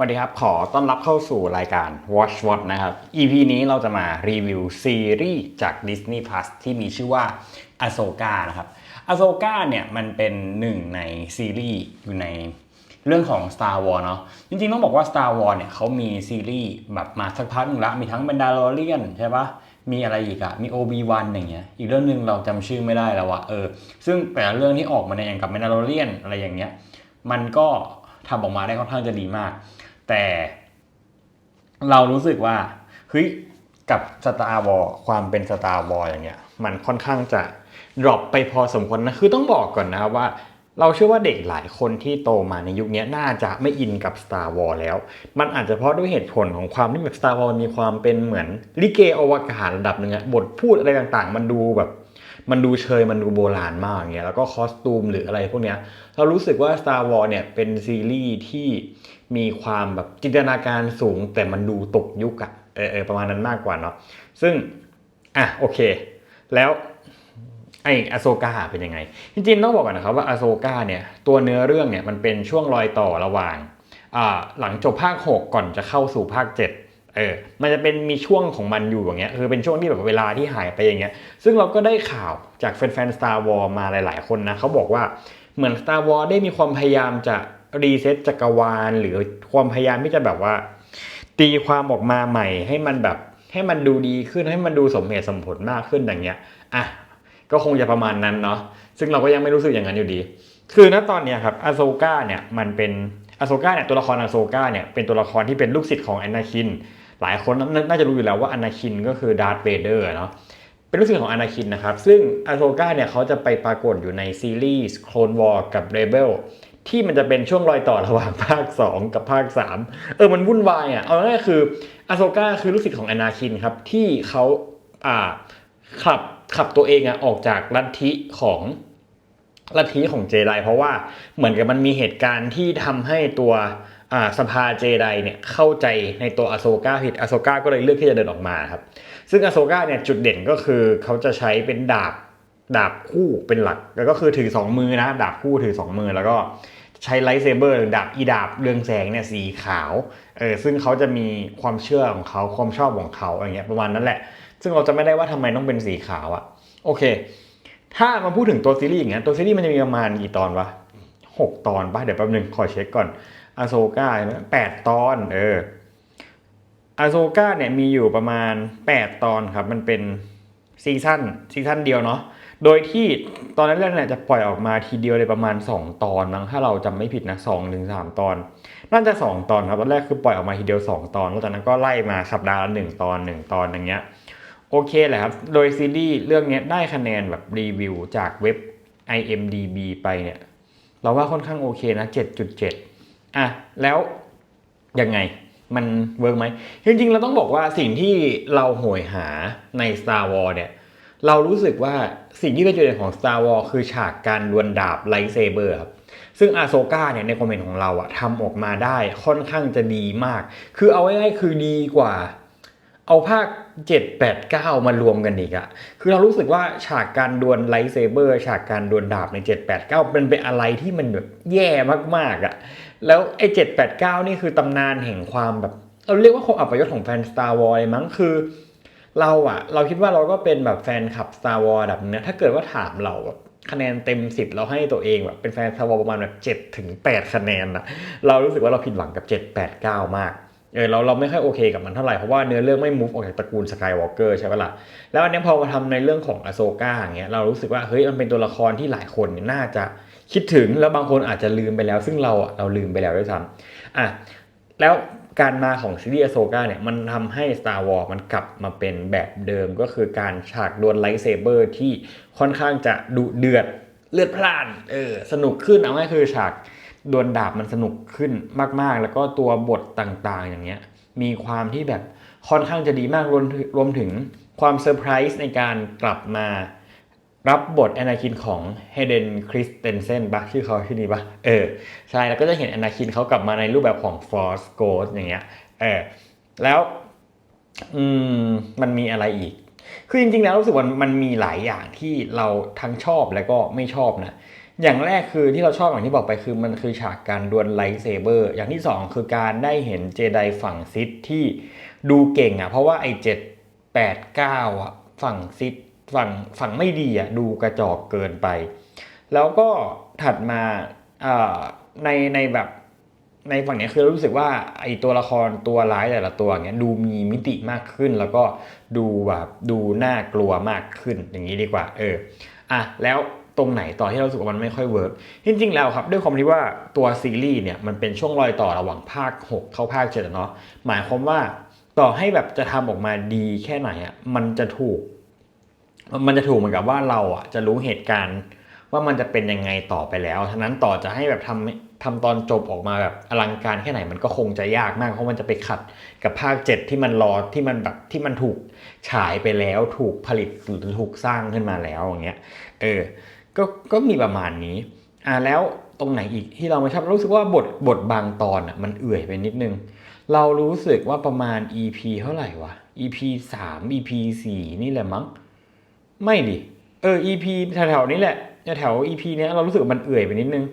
สวัสดีครับ ขอต้อนรับเข้าสู่รายการ Watch What นะครับ EP นี้เราจะมารีวิวซีรีส์จาก Disney Plus ที่มีชื่อว่า Ahsoka นะครับ Ahsoka เนี่ยมันเป็นหนึ่งในซีรีส์อยู่ในเรื่องของ Star Wars เนาะ จริงๆต้องบอกว่า Star Wars เนี่ยเขามีซีรีส์แบบมาสักพักนึงละ มีทั้ง Mandalorian ใช่ปะมีอะไรอีกอะมี Obi-Wan อย่างเงี้ย อีกเรื่องหนึ่งเราจำชื่อไม่ได้แล้วอะเออ ซึ่งแต่ละเรื่องที่ออกมาในอย่างกับ Mandalorian อะไรอย่างเงี้ย มันก็ทำออกมาได้ค่อนข้างจะดีมาก แต่เรารู้สึกว่าเฮ้ยกับสตาร์วอลความเป็นสตาร์วอลอย่างเงี้ยมันค่อนข้างจะดรอปไปพอสมควรนะคือต้องบอกก่อนนะครับว่า เราเชื่อว่าเด็กหลายคนที่โตมาในยุคนี้น่าจะไม่อินกับ Star Wars แล้ว มันอาจจะเพราะด้วยเหตุผลของความที่แบบ Star Wars มีความเป็นเหมือนลิเกอวกาศระดับหนึ่งอะบทพูดอะไรต่างๆ มันดูแบบมันดูเชยมันดูโบราณมากอย่างเงี้ยแล้วก็คอสตูมหรืออะไรพวกเนี้ยเรารู้สึกว่า Star Wars เนี่ยเป็นซีรีส์ที่ มีความแบบจินตนาการสูง แต่มันดูตกยุคอะเออเออประมาณนั้นมากกว่าเนาะซึ่งอะโอเค แล้วไออโซกาเป็นยังไง จริงๆต้องบอกก่อนนะครับว่าอโซกาเนี่ยตัวเนื้อเรื่องเนี่ยมันเป็นช่วงรอยต่อระหว่างหลังจบภาค 6 ก่อนจะเข้าสู่ภาค 7 เออ มันจะเป็นมีช่วงของมันอยู่อย่างเงี้ย คือเป็นช่วงที่แบบเวลาที่หายไปอย่างเงี้ย ซึ่งเราก็ได้ข่าวจากแฟนๆ Star Wars มาหลายๆ คนนะ เขาบอกว่าเหมือน Star Wars ได้มีความพยายามจะ รีเซ็ตจักรวาล หรือความพยายามที่จะแบบว่า ตีความออกมาใหม่ ให้มันแบบให้มันดูดีขึ้นให้มันดูสมเหตุสมผลมากขึ้นอย่างเงี้ยอะก็คงจะประมาณนั้นเนาะซึ่งเราก็ยังไม่รู้สึกอย่างนั้นอยู่ดี คือณตอนเนี้ยครับอโซกาเนี่ยมันเป็นอโซกาเนี่ยตัวละครอโซกาเนี่ยเป็นตัวละครที่เป็นลูกศิษย์ของแอนนาคิน หลายคนน่าจะรู้อยู่แล้วว่าอนาคินก็คือดาร์ธเวเดอร์เนาะเป็นลูกศิษย์ของอนาคินนะครับ ซึ่งอโซกาเนี่ยเขาจะไปปรากฏอยู่ในซีรีส์ Clone War กับ Rebel ที่มันจะเป็นช่วงรอยต่อระหว่างภาค 2 กับภาค 3 เออมันวุ่นวายอะเอาง่ายๆคืออโซก้าคือลูกศิษย์ของอนาคินครับที่เขาอ่าขับขับตัวเองอะออกจากลัทธิของลัทธิของเจไดเพราะว่าเหมือนกับมันมีเหตุการณ์ที่ทำให้ตัวอ่าสภาเจไดเนี่ยเข้าใจในตัวอโซกาผิดอโซกาก็เลยเลือกที่จะเดินออกมาครับ ซึ่งอโซกาเนี่ยจุดเด่นก็คือเขาจะใช้เป็นดาบดาบคู่เป็นหลัก แล้วก็คือถือสองมือนะ ดาบคู่ถือสองมือแล้วก็ ใช้ไลท์เซเบอร์หรือดาบอีดาบเรืองแสงเนี่ยสีขาวเออซึ่งเขาจะมีความเชื่อของเขาความชอบของเขาอย่างเงี้ยประมาณนั้นแหละ ซึ่งเราจะไม่ได้ว่าทำไมต้องเป็นสีขาวอะโอเค ถ้ามาพูดถึงตัวซีรีส์อย่างเงี้ยตัวซีรีส์มันจะมีประมาณกี่ตอนวะหกตอนปะเดี๋ยวแป๊บนึงขอเช็คก่อนอโซกาแปดตอนเอออาโซกาเนี่ยมีอยู่ประมาณ 8 ตอนครับ มันเป็นซีซั่นซีซั่นเดียวเนาะ โดยที่ตอนนั้นแรกเนี่ยจะปล่อยออกมาทีเดียวเลยประมาณ 2 ตอนมั้งถ้าเราจำไม่ผิดนะ2ถึง3ตอน น่าจะ 2 ตอนครับตอนแรกคือปล่อยออกมาทีเดียว 2 ตอน แล้วจากนั้นก็ไล่มาสัปดาห์ละ1ตอน 1 ตอนอย่างเงี้ยโอเคแหละครับ โดยซีรีส์เรื่องนี้ได้คะแนนแบบรีวิวจากเว็บ IMDB ไปเนี่ยเราว่าค่อนข้างโอเคนะ 7.7 อะ แล้วยังไงมันเวิร์กไหมจริงๆ เราต้องบอกว่าสิ่งที่เราโหยหาใน Star Wars เนี่ย เรารู้สึกว่าสิ่งที่เป็นจุดเด่นของ Star Wars คือฉากการดวลดาบไลท์เซเบอร์ครับซึ่งอาโซกาเนี่ยในคอมเมนต์ของเราอะทำออกมาได้ค่อนข้างจะดีมาก คือเอาง่ายๆคือดีกว่า เอาภาค 7 8 9 มารวมกันอีกอะคือเรารู้สึกว่าฉากการดวลไลท์เซเบอร์ฉากการดวลดาบใน 7 8 9 เป็นเป็นอะไรที่มันแบบแย่มากๆอะแล้วไอ้ 7 8 9 นี่คือตำนานแห่งความแบบ เราเรียกว่าความอัปยศของแฟน Star Wars เลมั้งคือ เราอะเราคิดว่าเราก็เป็นแบบแฟนคลับ Star Wars แบบนี้ถ้าเกิดว่าถามเราแบบคะแนนเต็ม 10 เราให้ตัวเองแบบเป็นแฟน Star Wars ประมาณแบบ7ถึง8คะแนนอะเรารู้สึกว่าเราผิดหวังกับ 7 8 9 มากเออเราเราไม่ค่อยโอเคกับมันเท่าไหร่ เพราะว่าเนื้อเรื่องไม่ move ออกจากตระกูลสกายวอล์กเกอร์ใช่ปะล่ะแล้วอันนี้พอมาทำในเรื่องของอโซก้าอย่างเงี้ยเรารู้สึกว่าเฮ้ยมันเป็นตัวละครที่หลายคนเนี่ยน่าจะคิดถึงแล้วบางคนอาจจะลืมไปแล้ว ซึ่งเราอะเราลืมไปแล้วด้วยซ้ำอะแล้ว การมาของซีรีส์อโซกาเนี่ยมันทำให้ Star Wars มันกลับมาเป็นแบบเดิมก็คือการฉากดวลไลท์เซเบอร์ที่ค่อนข้างจะดุเดือดเลือดพล่านเออสนุกขึ้นเอาง่ายคือฉากดวลดาบมันสนุกขึ้นมากๆ แล้วก็ตัวบทต่างๆ อย่างเงี้ยมีความที่แบบค่อนข้างจะดีมากรวมรวมถึงความเซอร์ไพรส์ในการกลับมา รับบทแอนาคินของเฮเดนคริสเตนเซนปะชื่อเขาชื่อนี้ปะเออ ใช่แล้วก็จะเห็นแอนาคินเขากลับมาในรูปแบบของ Force Ghost อย่างเงี้ยเออแล้วอืมมันมีอะไรอีก คือจริงๆแล้วรู้สึกว่ามันมีหลายอย่างที่เราทั้งชอบแล้วก็ไม่ชอบนะอย่างแรกคือที่เราชอบอย่างที่บอกไปคือมันคือฉากการดวลไลท์เซเบอร์อย่างที่สองคือการได้เห็นเจไดฝั่งซิดที่ดูเก่งอะเพราะว่าไอ้เจ็ดแปดเก้าอะฝั่งซิด ฝั่งฝั่งไม่ดีอะดูกระจอกเกินไป แล้วก็ถัดมาในในแบบในฝั่งเนี้ยคือรู้สึกว่าไอ้ตัวละครตัวร้ายแต่ละตัวเนี้ยดูมีมิติมากขึ้น แล้วก็ดูแบบดูน่ากลัวมากขึ้นอย่างนี้ดีกว่า เอออะแล้วตรงไหนต่อที่เราสึกว่ามันไม่ค่อยเวิร์กจริงๆแล้วครับ ด้วยความที่ว่าตัวซีรีส์เนี่ยมันเป็นช่วงรอยต่อระหว่างภาค 6 เข้าภาค7เนาะหมายความว่าต่อให้แบบจะทำออกมาดีแค่ไหนอะมันจะถูก มันจะถูกเหมือนกับว่าเราอะจะรู้เหตุการณ์ว่ามันจะเป็นยังไงต่อไปแล้วฉะนั้นต่อจะให้แบบทำทำตอนจบออกมาแบบอลังการแค่ไหนมันก็คงจะยากมาก เพราะมันจะไปขัดกับภาค 7 ที่มันรอที่มันแบบที่มันถูกฉายไปแล้วถูกผลิตหรือถูกสร้างขึ้นมาแล้วอย่างเงี้ยเออก็ก็มีประมาณนี้อ่าแล้วตรงไหนอีกที่เราไม่ชอบรู้สึกว่าบทบทบางตอนอะมันเอื่อยไปนิดนึง เรารู้สึกว่าประมาณ EP เท่าไหร่วะ EP 3 EP 4 นี่แหละมั้ง ไม่ดิเออ EP แถวๆนี้แหละแถว EP เนี้ยเรารู้สึกมันเอื่อยไปนิดนึง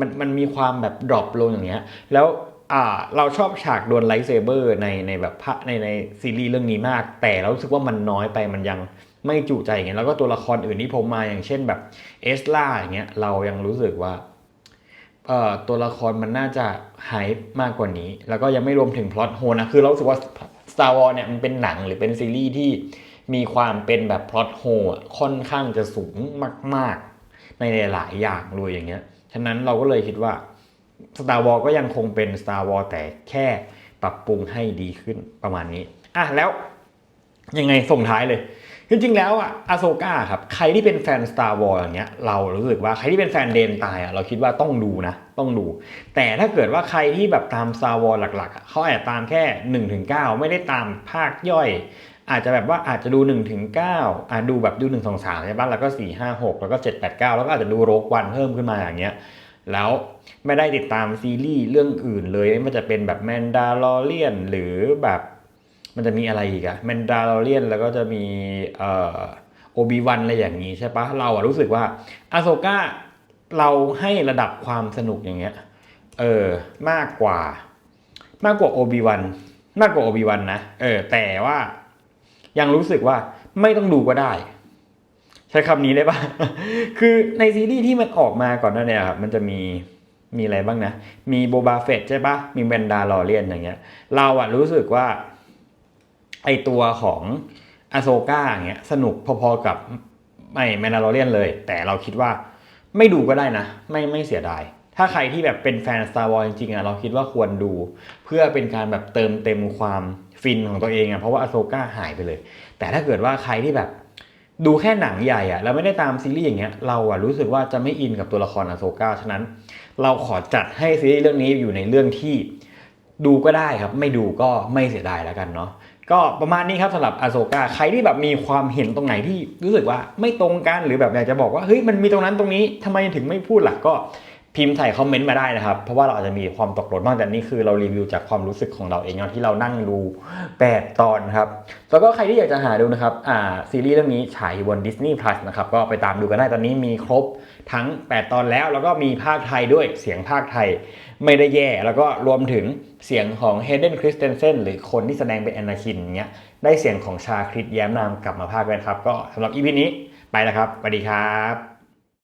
มันมันมีความแบบดรอปลงอย่างเงี้ย แล้วอ่าเราชอบฉากดวลไลท์เซเบอร์ในในแบบพระในในซีรีส์เรื่องนี้มาก แต่เรารู้สึกว่ามันน้อยไปมันยังไม่จุใจอย่างเงี้ยแล้วก็ตัวละครอื่นที่ผมมาอย่างเช่นแบบเอสลาอย่างเงี้ยเรายังรู้สึกว่าเอ่อตัวละครมันน่าจะไฮป์มากกว่านี้ แล้วก็ยังไม่รวมถึงพล็อตโฮนะคือเรารู้สึกว่า Star Wars เนี่ยมันเป็นหนังหรือเป็นซีรีส์ที่ มีความเป็นแบบพล็อตโฮค่อนข้างจะสูงมาก ๆ ในหลาย ๆ อย่างเลยอย่างเงี้ย ฉะนั้นเราก็เลยคิดว่า Star Wars ก็ยังคงเป็น Star Wars แต่แค่ปรับปรุงให้ดีขึ้นประมาณนี้อะแล้วยังไงส่งท้ายเลย จริง ๆ แล้วอะอาโซกาครับ ใครที่เป็นแฟน Star Wars อย่างเงี้ย เรารู้สึกว่าใครที่เป็นแฟนเดนตายอะเราคิดว่าต้องดูนะ ต้องดู แต่ถ้าเกิดว่าใครที่แบบตาม Star Wars หลัก ๆ เขาอาจจะตามแค่1นถึงเไม่ได้ตามภาคย่อย อาจจะแบบว่าอาจจะดู1นถึงเอ่าดูแบบดู1 2 3ใช่ปะแล้วก็4 5 6 แล้วก็ 7 8 9 แล้วก็อาจจะดูโรกวันเพิ่มขึ้นมาอย่างเงี้ยแล้วไม่ได้ติดตามซีรีส์เรื่องอื่นเลยม่ว่าจะเป็นแบบแมนดาลอเรียนหรือแบบมันจะมีอะไรอีกอะแมนดาลอเรียนแล้วก็จะมีเอ่อโอบิวันอะไรอย่างนี้ใช่ปะเราอะรู้สึกว่าอาโซกาเราให้ระดับความสนุกอย่างเงี้ยเออมากกว่ามากกว่าโอบิวันมากกว่าโอบิวันนะเออแต่ว่า ยังรู้สึกว่าไม่ต้องดูก็ได้ ใช้คำนี้ได้ปะคือในซีรีส์ที่มันออกมาก่อนหน้านี้ครับมันจะมีมีอะไรบ้างนะ มีโบบาเฟตใช่ปะมีแบนดาลอเรียนอย่างเงี้ย เราอะรู้สึกว่า ไอตัวของอโซก้าอย่างเงี้ยสนุกพอๆกับไม่แมนดาลอเรียนเลย แต่เราคิดว่าไม่ดูก็ได้นะ ไม่ไม่เสียดาย ถ้าใครที่แบบเป็นแฟน Star Wars จริงๆอะเราคิดว่าควรดู เพื่อเป็นการแบบเติมเต็มความ ฟินของตัวเองอะเพราะว่าอโซก้าหายไปเลย แต่ถ้าเกิดว่าใครที่แบบดูแค่หนังใหญ่อะแล้วไม่ได้ตามซีรีส์อย่างเงี้ยเราอะรู้สึกว่าจะไม่อินกับตัวละครอโซก้าฉะนั้น เราขอจัดให้ซีรีส์เรื่องนี้อยู่ในเรื่องที่ดูก็ได้ครับ ไม่ดูก็ไม่เสียดายแล้วกันเนาะก็ประมาณนี้ครับสำหรับอโซกาใครที่แบบมีความเห็นตรงไหนที่รู้สึกว่าไม่ตรงกันหรือแบบอยากจะบอกว่าเฮ้ยมันมีตรงนั้นตรงนี้ทำไมถึงไม่พูดล่ะก็ พิมพ์ใส่คอมเมนต์มาได้นะครับ เพราะว่าเราอาจจะมีความตกหล่นบ้างแต่นี่คือเรารีวิวจากความรู้สึกของเราเองเนาะที่เรานั่งดู 8 ตอนครับ แล้วก็ใครที่อยากจะหาดูนะครับอ่าซีรีส์เรื่องนี้ฉายบน Disney Plus นะครับ ก็ไปตามดูกันได้ตอนนี้มีครบทั้ง 8 ตอนแล้ว แล้วก็มีภาคไทยด้วยเสียงภาคไทยไม่ได้แย่ แล้วก็รวมถึงเสียงของเฮเดนคริสเตนเซนหรือคนที่แสดงเป็นแอนนาคินเงี้ยได้เสียงของชาคริตแย้มนามกลับมาภาคด้วยนครับ ก็สำหรับอีพีนี้ไปแล้วครับสวัสดีครับ